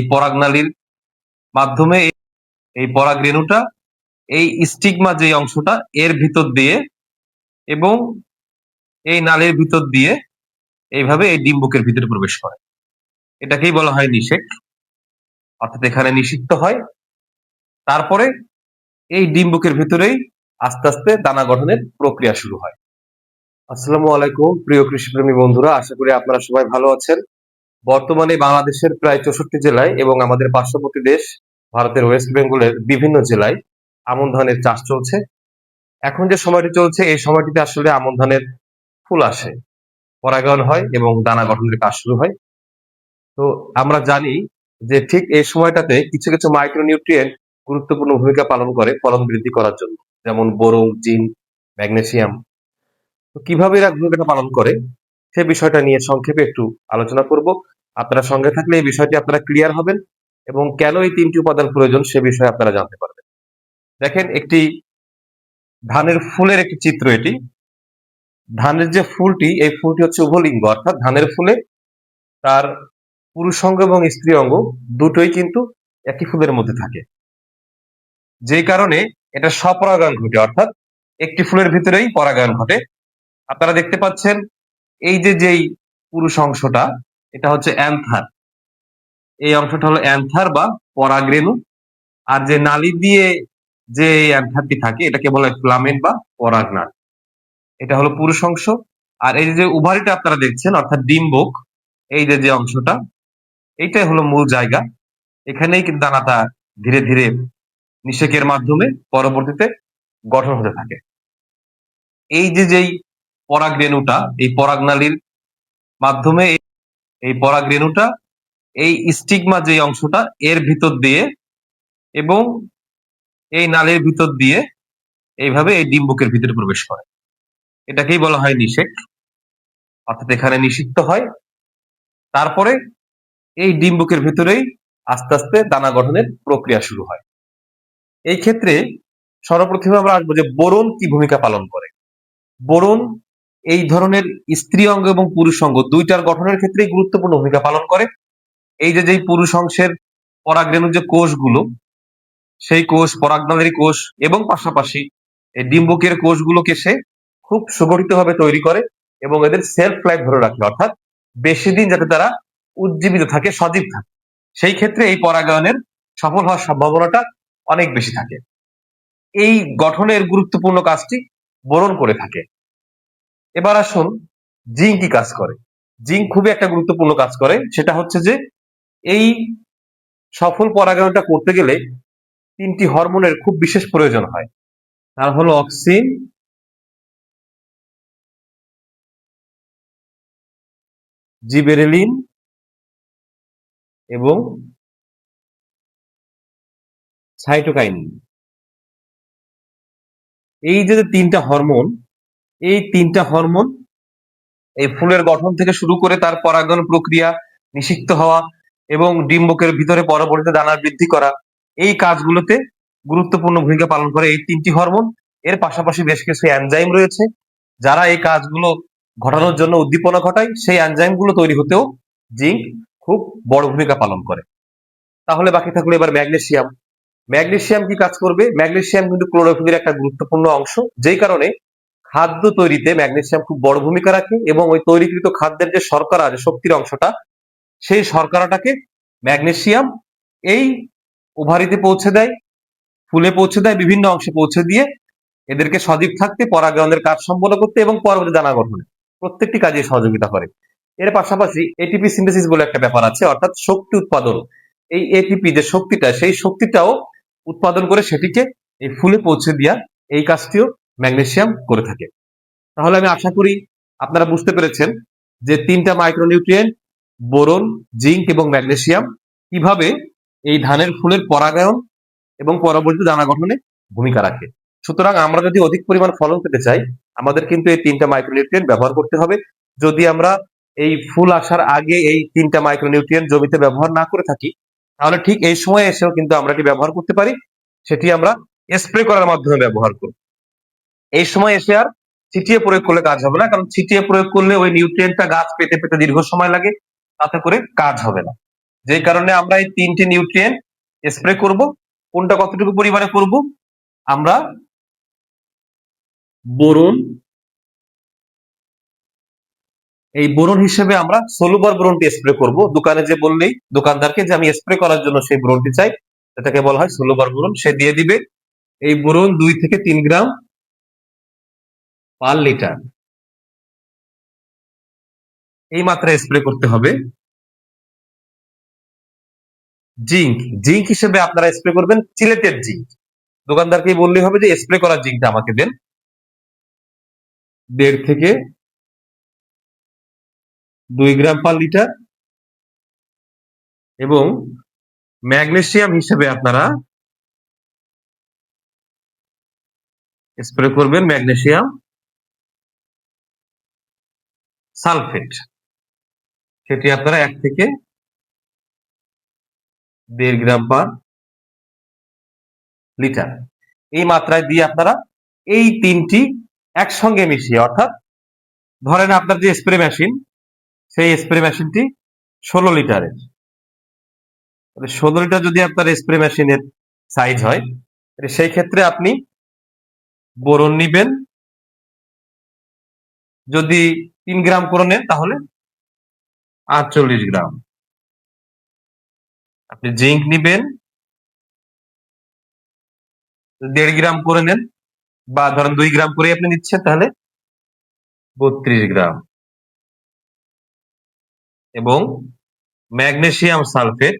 এই পরাগনালীর মাধ্যমে এই- পরাগ রেণুটা এই স্টিগমা যে অংশটা, এর ভিতর দিয়ে এবং এই নালীর ভিতর দিয়ে এইভাবে এই ডিম্বকের ভিতরে প্রবেশ করে। এটাকেই বলা হয় নিষেক। অর্থাৎ এখানে নিষিক্ত হয়। তারপরে এই ডিম্বকের ভিতরেই আস্তে আস্তে দানা গঠনের প্রক্রিয়া শুরু হয়। আসসালামু আলাইকুম, প্রিয় কৃষিপ্রেমী বন্ধুরা, আশা করি আপনারা সবাই ভালো আছেন। বর্তমানে বাংলাদেশের প্রায় চৌষট্টি জেলায় এবং আমাদের পার্শ্ববর্তী দেশ ভারতের ওয়েস্ট বেঙ্গলের বিভিন্ন জেলায় আমন ধানের চাষ চলছে। এখন যে সময়টি চলছে, এই সময়টিতে আসলে আমন ধানের ফুল আসে, পরাগায়ন হয় এবং দানা গঠনের কাজ শুরু হয়। তো আমরা জানি যে ঠিক এই সময়টাতে কিছু কিছু মাইক্রোনিউট্রিয়েন্ট গুরুত্বপূর্ণ ভূমিকা পালন করে ফলন বৃদ্ধি করার জন্য, যেমন বোরন জিন ম্যাগনেসিয়াম। তো কীভাবে এরা ভূমিকাটা পালন করে, সে বিষয়টা নিয়ে সংক্ষেপে একটু আলোচনা করব। আপনারা সঙ্গে থাকলে এই বিষয়টি আপনারা ক্লিয়ার হবেন এবং কেন এই তিনটি উপাদান প্রয়োজন সে বিষয়ে আপনারা জানতে পারবেন। দেখেন, একটি ধানের ফুলের একটি চিত্র এটি। ধানের যে ফুলটি, এই ফুলটি হচ্ছে উভলিঙ্গ, অর্থাৎ ধানের ফুলে তার পুরুষ অঙ্গ এবং স্ত্রী অঙ্গ দুটোই কিন্তু একই ফুলের মধ্যে থাকে। যেই কারণে এটা স্বপরাগায়ন ঘটে, অর্থাৎ একটি ফুলের ভিতরেই পরাগায়ন ঘটে। আপনারা দেখতে পাচ্ছেন, এই যে যেই পুরুষ অংশটা এটা হচ্ছে অ্যান্থার। এই অংশটা হলো অ্যান্থার বা পরাগরেণু। আর যে নালী দিয়ে যে অ্যান্থারটি থাকে, এটাকে বলা হয় ফ্লামেন বা পরাগনাল এটা হলো পুরুষ অংশ। আর এই যে উভারিটা আপনারা দেখছেন, অর্থাৎ ডিম্বক, এই যে যে অংশটা, এইটাই হলো মূল জায়গা। এখানেই কিন্তু দানাটা ধীরে ধীরে নিষেকের মাধ্যমে পরবর্তীতে গঠন হতে থাকে। এই যে, যেই পরাগ রেণুটা এই পরাগনালীর মাধ্যমে এই- এই পরাগ রেণুটা এই স্টিগমা যে অংশটা এর ভিতর দিয়ে এবং এই নালের ভিতর দিয়ে এইভাবে এই ডিম্বকের ভিতরে প্রবেশ করে। এটাকেই বলা হয় নিষেক। অর্থাৎ এখানে নিষিক্ত হয়। তারপরে এই ডিম্বকের ভিতরেই আস্তে আস্তে দানা গঠনের প্রক্রিয়া শুরু হয়। এই ক্ষেত্রে সর্বপ্রথমে আমরা আসব যে বোরন কি ভূমিকা পালন করে। বোরন এই ধরনের স্ত্রী অঙ্গ এবং পুরুষ অঙ্গ দুইটার গঠনের ক্ষেত্রেই গুরুত্বপূর্ণ ভূমিকা পালন করে। এই যে, যেই পুরুষ অংশের পরাগরেণুর যে কোষগুলো, সেই কোষ পরাগনালীর কোষ এবং পাশাপাশি এই ডিম্বকের কোষগুলোকে সে খুব সুগঠিতভাবে তৈরি করে এবং এদের সেলফ লাইফ ধরে রাখে। অর্থাৎ বেশি দিন যাতে তারা উজ্জীবিত থাকে, সজীব থাকে। সেই ক্ষেত্রে এই পরাগায়নের সফল হওয়ার সম্ভাবনাটা অনেক বেশি থাকে। এই গঠনের গুরুত্বপূর্ণ কাজটি বরণ করে থাকে। এবার আসুন, জিঙ্ক কি কাজ করে? জিঙ্ক খুবই একটা গুরুত্বপূর্ণ কাজ করে, সেটা হচ্ছে যে এই সফল পরাগায়নটা করতে গেলে তিনটি হরমোনের খুব বিশেষ প্রয়োজন হয়। তার হলো অক্সিন, জিবেরেলিন এবং সাইটোকাইনিন। এই যে তিনটা হরমোন এই তিনটা হরমোন এই ফুলের গঠন থেকে শুরু করে তার পরাগায়ন প্রক্রিয়া, নিষিক্ত হওয়া এবং ডিম্বকের ভিতরে পরবর্তীতে দানার বৃদ্ধি করা, এই কাজগুলোতে গুরুত্বপূর্ণ ভূমিকা পালন করে এই তিনটি হরমোন। এর পাশাপাশি বেশ কিছু এনজাইম রয়েছে যারা এই কাজগুলো ঘটানোর জন্য উদ্দীপনা ঘটায়। সেই এনজাইমগুলো তৈরি হতেও জিঙ্ক খুব বড় ভূমিকা পালন করে। তাহলে বাকি থাকল এবার ম্যাগনেসিয়াম। ম্যাগনেসিয়াম কি কাজ করবে? ম্যাগনেসিয়াম কিন্তু ক্লোরোফিলের একটা গুরুত্বপূর্ণ অংশ। যেই কারণে খাদ্য তৈরিতে ম্যাগনেসিয়াম খুব বড় ভূমিকা রাখে এবং ওই তৈরিকৃত খাদ্যের যে শর্করা, যে শক্তির অংশটা, সেই শর্করাটাকে ম্যাগনেসিয়াম এই ওভারিতে পৌঁছে দেয়, ফুলে পৌঁছে দেয়, বিভিন্ন অংশে পৌঁছে দিয়ে এদেরকে সজীব থাকতে, পরাগায়নের কাজ সম্পন্ন করতে এবং পরবর্তী দানা গঠনে প্রত্যেকটি কাজে সহযোগিতা করে। এর পাশাপাশি এটিপি সিনথেসিস বলে একটা ব্যাপার আছে, অর্থাৎ শক্তি উৎপাদন। এই এটিপি যে শক্তিটা, সেই শক্তিটাও উৎপাদন করে সেটিকে এই ফুলে পৌঁছে দেওয়া এই কাজটিও ম্যাগনেসিয়াম করে থাকে। তাহলে আমি আশা করি আপনারা বুঝতে পেরেছেন যে তিনটা মাইক্রোনিউট্রিয়েন্ট, বোরন, জিঙ্ক এবং ম্যাগনেসিয়াম কীভাবে এই ধানের ফুলের পরাগায়ন এবং পরবর্তী দানা গঠনে ভূমিকা রাখে। সুতরাং আমরা যদি অধিক পরিমাণ ফলন পেতে চাই, আমাদের কিন্তু এই তিনটা মাইক্রোনিউট্রিয়েন্ট ব্যবহার করতে হবে। যদি আমরা এই ফুল আসার আগে এই তিনটা মাইক্রোনিউট্রিয়েন্ট জমিতে ব্যবহার না করে থাকি, তাহলে ঠিক এই সময় এসেও কিন্তু আমরা এটি ব্যবহার করতে পারি? সেটি আমরা স্প্রে করার মাধ্যমে ব্যবহার করব। এই সময় এসে আর ছিটিয়ে প্রয়োগ করলে কাজ হবে না, কারণ ছিটিয়ে প্রয়োগ করলে ওই নিউট্রিয়েন্টটা গাছ পেতে পেতে দীর্ঘ সময় লাগে, তাতে করে কাজ হবে না। যে কারণে আমরা এই তিনটি নিউট্রিয়েন্ট স্প্রে করব, কোনটা কতটুকু পরিমাণে করব, আমরা বোরন, এই বোরন হিসেবে আমরা সলুবার বোরনটি স্প্রে করব। দোকানে যে বললেই, দোকানদারকে যে আমি স্প্রে করার জন্য সেই বোরনটি চাই, সেটাকে বলা হয় সলুবার বোরন, সে দিয়ে দিবে। এই বোরন দুই থেকে তিন গ্রাম পার লিটার। এই মাত্রায় স্প্রে করতে হবে। জিঙ্ক। জিঙ্ক হিসেবে আপনারা স্প্রে করবেন চিলেটের জিঙ্ক। দোকানদারকে বললেই হবে যে স্প্রে করার জিঙ্কটা আমাকে দেন। দেড় থেকে দুই গ্রাম পার লিটার। এবং ম্যাগনেসিয়াম হিসেবে আপনারা স্প্রে করবেন ম্যাগনেসিয়াম সালফেট। সেটি আপনারা এক থেকে দেড় গ্রাম পার লিটার। এই মাত্রায় দিয়ে আপনারা এই তিনটি একসঙ্গে মিশিয়ে, অর্থাৎ ধরেন আপনার যে স্প্রে মেশিন, সেই স্প্রে মেশিনটি ষোলো লিটারের। ষোলো লিটার যদি আপনার স্প্রে মেশিনের সাইজ হয় সেই ক্ষেত্রে আপনি বোরন নিবেন। যদি তিন গ্রাম করে নেন তাহলে আটচল্লিশ গ্রাম। আপনি জিঙ্ক নিবেন, দেড় গ্রাম করে নেন, বা ধরেন দুই গ্রাম করে আপনি নিচ্ছেন তাহলে বত্রিশ গ্রাম। এবং ম্যাগনেসিয়াম সালফেট,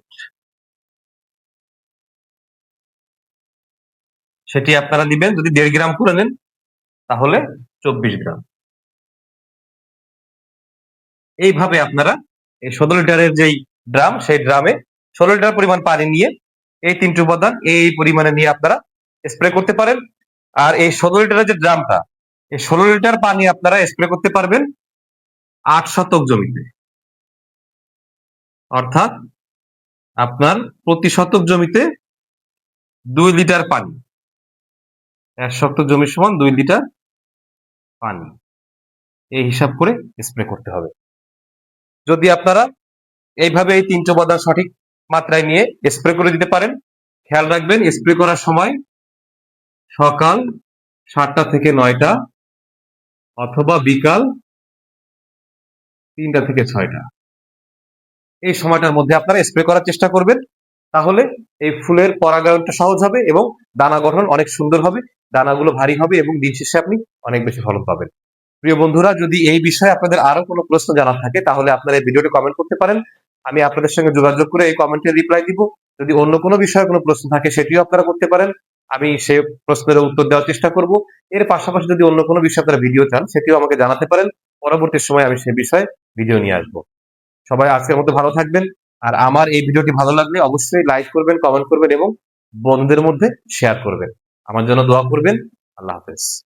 সেটি আপনারা নিবেন, যদি দেড় গ্রাম করে নেন তাহলে চব্বিশ গ্রাম। এইভাবে আপনারা এই ষোলো লিটারের যেই ড্রাম, সেই ড্রামে ষোলো লিটার পরিমাণ পানি নিয়ে এই তিনটি উপাদান এই পরিমাণে নিয়ে আপনারা স্প্রে করতে পারেন। আর এই ষোলো লিটারের যে ড্রামটা, এই ষোলো লিটার পানি আপনারা স্প্রে করতে পারবেন আট শতক জমিতে। অর্থাৎ আপনার প্রতি শতক জমিতে দুই লিটার পানি। এক শতক জমির সমান দুই লিটার পানি। এই হিসাব করে স্প্রে করতে হবে। যদি আপনারা এইভাবে এই তিনটে উপাদান সঠিক মাত্রায় নিয়ে স্প্রে করে দিতে পারেন, খেয়াল রাখবেন স্প্রে করার সময় সকাল সাতটা থেকে নয়টা অথবা বিকাল তিনটা থেকে ছয়টা। এই সময়টার মধ্যে আপনারা স্প্রে করার চেষ্টা করবেন, তাহলে এই ফুলের পরাগায়নটা সহজ হবে এবং দানা গঠন অনেক সুন্দর হবে, দানাগুলো ভারী হবে এবং দিন শেষে আপনি অনেক বেশি ফলন পাবেন। প্রিয় বন্ধুরা, যদি এই বিষয়ে আপনাদের আরও কোনো প্রশ্ন জানা থাকে, তাহলে আপনারা এই ভিডিওটি কমেন্ট করতে পারেন। আমি আপনাদের সঙ্গে যোগাযোগ করে এই কমেন্টে রিপ্লাই দিব। যদি অন্য কোনো বিষয়ে কোনো প্রশ্ন থাকে, সেটিও আপনারা করতে পারেন। আমি সে প্রশ্নের উত্তর দেওয়ার চেষ্টা করব। এর পাশাপাশি যদি অন্য কোনো বিষয়ে আপনারা ভিডিও চান, সেটিও আমাকে জানাতে পারেন। পরবর্তী সময় আমি সে বিষয়ে ভিডিও নিয়ে আসব। সবাই আজকের মতো ভালো থাকবেন। আর আমার এই ভিডিওটি ভালো লাগলে অবশ্যই লাইক করবেন কমেন্ট করবেন এবং বন্ধুদের মধ্যে শেয়ার করবেন। আমার জন্য দোয়া করবেন। আল্লাহ হাফেজ।